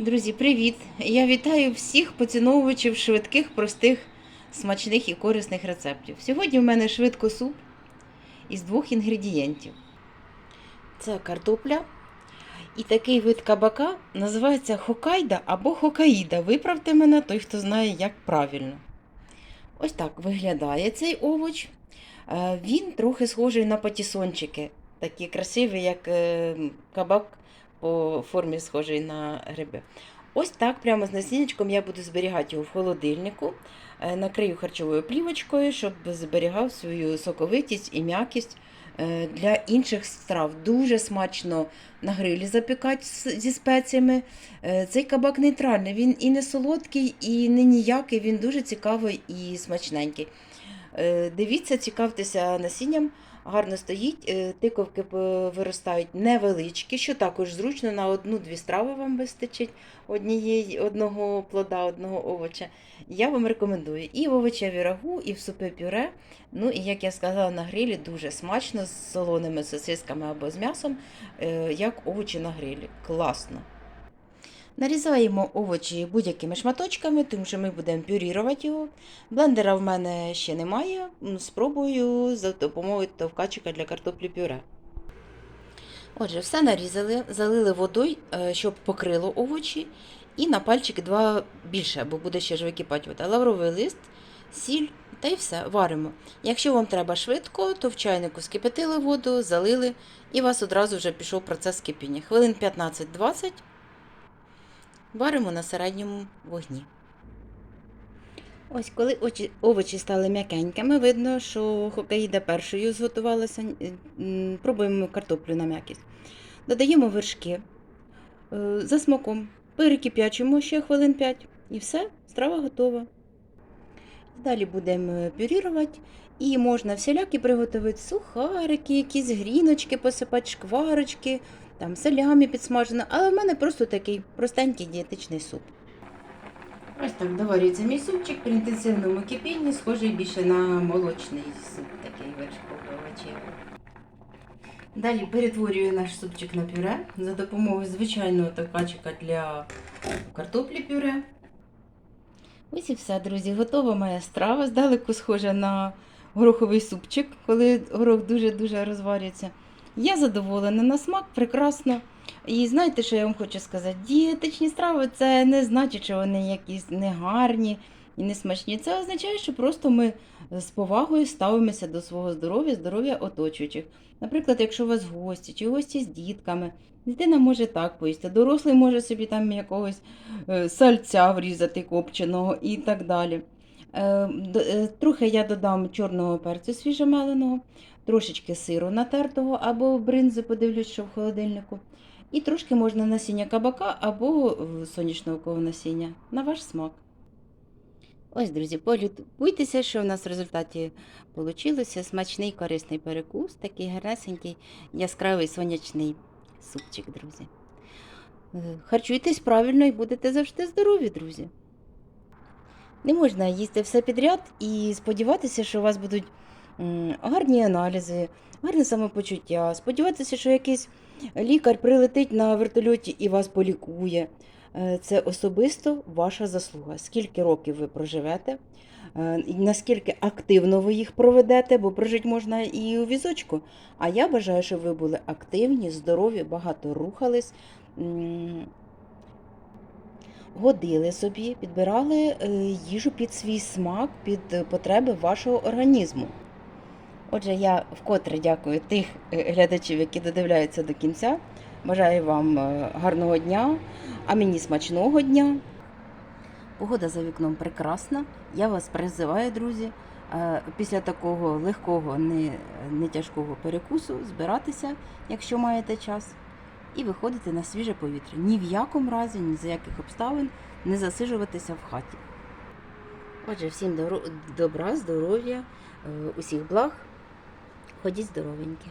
Друзі, привіт! Я вітаю всіх поціновувачів швидких, простих, смачних і корисних рецептів. Сьогодні в мене швидко суп із двох інгредієнтів. Це картопля і такий вид кабака називається хокайда або хокаїда. Виправте мене той, хто знає, як правильно. Ось так виглядає цей овоч. Е, Він трохи схожий на патісончики, такі красиві, як е, кабак по формі схожий на гриби. Ось так, прямо з насіннячком я буду зберігати його в холодильнику, Е, накрию харчовою плівочкою, щоб зберігав свою соковитість і м'якість е, для інших страв. Дуже смачно на грилі запікати зі спеціями. Е, Цей кабак нейтральний, він і не солодкий, і не ніякий, він дуже цікавий і смачненький. Дивіться, цікавтеся насінням. Гарно стоїть, е, тиковки е, виростають невеличкі, що також зручно на одну-дві страви вам вистачить однієї, одного плода, одного овоча. Я вам рекомендую і в овочеві рагу, і в супи пюре. Ну і як я сказала, на грилі дуже смачно з солоними сосисками або з м'ясом, е, як овочі на грилі. Класно. Нарізаємо овочі будь-якими шматочками, тому що ми будемо пюрірувати його. Блендера в мене ще немає. Спробую за допомогою товкачика для картоплі пюре. Отже, все нарізали, залили водою, е, щоб покрило овочі, і на пальчики два більше, бо буде ще ж википати вода. Лавровий лист, сіль та й все, варимо. Якщо вам треба швидко, то в чайнику скипятили воду, залили, і у вас одразу вже пішов процес кипіння. Хвилин 15-20 варимо на середньому вогні. Ось коли очі, овочі стали м'якенькими, видно, що хокаїда першою зготувалася. Пробуємо картоплю на м'якість. Додаємо вершки е, за смаком, перекип'ячимо ще хвилин 5 і все, страва готова. Далі будемо пюрірувати і можна всілякі приготувати сухарики, якісь гріночки посипати, шкварочки, там салямі підсмажено, але в мене просто такий простенький дієтичний суп. Ось так доварюється мій супчик при інтенсивному кипінні, схожий більше на молочний суп, такий вершково-овочевий. Далі перетворюю наш супчик на пюре за допомогою звичайного токачика для картоплі пюре. Ось і все, друзі, готова моя страва. Здалеку схожа на гороховий супчик, коли горох дуже-дуже розварюється. Я задоволена на смак, прекрасно. І знаєте, що я вам хочу сказати? Дієтичні страви це не значить, що вони якісь негарні і не смачні. Це означає, що просто ми з повагою ставимося до свого здоров'я, здоров'я оточуючих. Наприклад, якщо у вас гості чи гості з дітками, дитина може так поїсти, дорослий може собі там якогось е, сальця врізати копченого і так далі. Е, е, Трохи я додам чорного перцю свіжомеленого, трошечки сиру натертого або бринзи, подивлюсь, що в холодильнику. І трошки можна насіння кабака або соняшникового насіння на ваш смак. Ось, друзі, полюбуйтеся, що в нас в результаті вийшло. Смачний корисний перекус, такий гарнесенький, яскравий сонячний супчик, друзі. Е, Харчуйтесь правильно і будете завжди здорові, друзі. Не можна їсти все підряд і сподіватися, що у вас будуть гарні аналізи, гарне самопочуття. Сподіватися, що якийсь лікар прилетить на вертольоті і вас полікує. Е, Це особисто ваша заслуга. Скільки років ви проживете, е, наскільки активно ви їх проведете, бо прожити можна і у візочку. А я бажаю, щоб ви були активні, здорові, багато рухались. Годили собі, підбирали е, їжу під свій смак, під потреби вашого організму. Отже, я вкотре дякую тих глядачів, які додивляються до кінця. Бажаю вам гарного дня, а мені смачного дня. Погода за вікном прекрасна. Я вас призиваю, друзі, е, після такого легкого, не, не тяжкого перекусу збиратися, якщо маєте час, і виходити на свіже повітря. Ні в якому разі, ні за яких обставин не засиджуватися в хаті. Отже, всім добра, здоров'я, е, усіх благ. Ходіть здоровенькі.